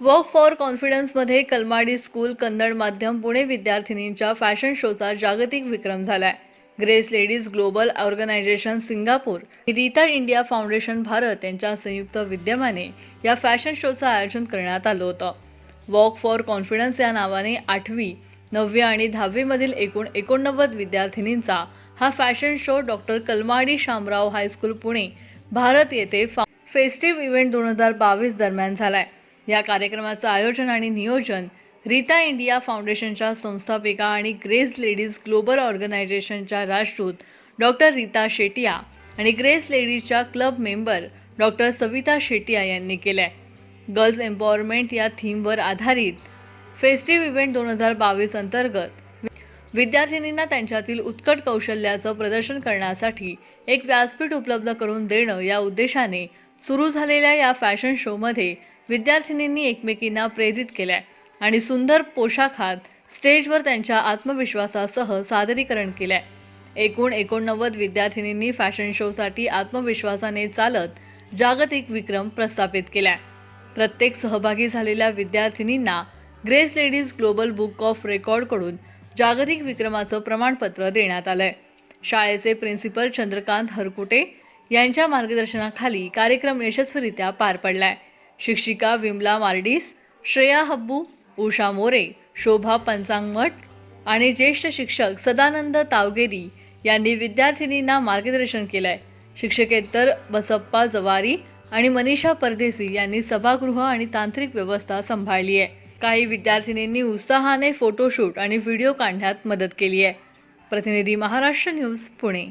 Work for कॉन्फिडन्समध्ये Kalmadi school Kannada माध्यम पुणे विद्यार्थिनींच्या फॅशन शोचा जागतिक विक्रम झालाय. Grace Ladies Global Organisation Singapore Rita India Foundation Bharat यांच्या संयुक्त विद्यमाने या फॅशन शोचं आयोजन करण्यात आलं होतं. वॉक फॉर कॉन्फिडन्स या नावाने आठवी नववी आणि दहावीमधील एकूण एकोणनव्वद विद्यार्थिनींचा हा fashion show doctor Kalmadi Shamrao high school Pune Bharat येथे फा- फेस्टिव्ह इव्हेंट दोन हजार बावीस दरम्यान झालाय. या कार्यक्रमाचं आयोजन आणि नियोजन रीता इंडिया फाउंडेशनच्या संस्थापिका आणि ग्रेस लेडीज ग्लोबल ऑर्गनायझेशनच्या राजदूत डॉक्टर रीता शेटिया आणि Grace लेडीजच्या club member doctor Savita Shetiya यांनी केलं आहे गर्ल्स एम्पॉवरमेंट या थीमवर आधारित फेस्टिव्ह इव्हेंट दोन हजार बावीस अंतर्गत विद्यार्थिनींना त्यांच्यातील उत्कट कौशल्याचं प्रदर्शन करण्यासाठी एक व्यासपीठ उपलब्ध करून देणं या उद्देशाने सुरू झालेल्या या फॅशन शोमध्ये विद्यार्थिनींनी एकमेकींना प्रेरित केलंय आणि सुंदर पोशाखात स्टेजवर त्यांच्या आत्मविश्वासासह सादरीकरण केलंय. एकूण एकोणनव्वद विद्यार्थिनींनी फॅशन शोसाठी आत्मविश्वासाने चालत जागतिक विक्रम प्रस्थापित केलाय. प्रत्येक सहभागी झालेल्या विद्यार्थिनींना Grace Ladies Global Book of रेकॉर्डकडून जागतिक विक्रमाचं प्रमाणपत्र देण्यात आलंय. शाळेचे प्रिन्सिपल चंद्रकांत हरकुटे यांच्या मार्गदर्शनाखाली कार्यक्रम यशस्वीरित्या पार पडलाय. शिक्षिका विमला मार्डिस श्रेया हब्बू उषा मोरे शोभा पंचांगमठ आणि ज्येष्ठ शिक्षक सदानंद तावगेरी यांनी विद्यार्थिनींना मार्गदर्शन केलं आहे शिक्षकेतर बसप्पा जवारी आणि मनीषा परदेसी यांनी सभागृह आणि तांत्रिक व्यवस्था सांभाळली आहे काही विद्यार्थिनींनी उत्साहाने फोटोशूट आणि व्हिडिओ काढण्यात मदत केली आहे प्रतिनिधी महाराष्ट्र न्यूज पुणे.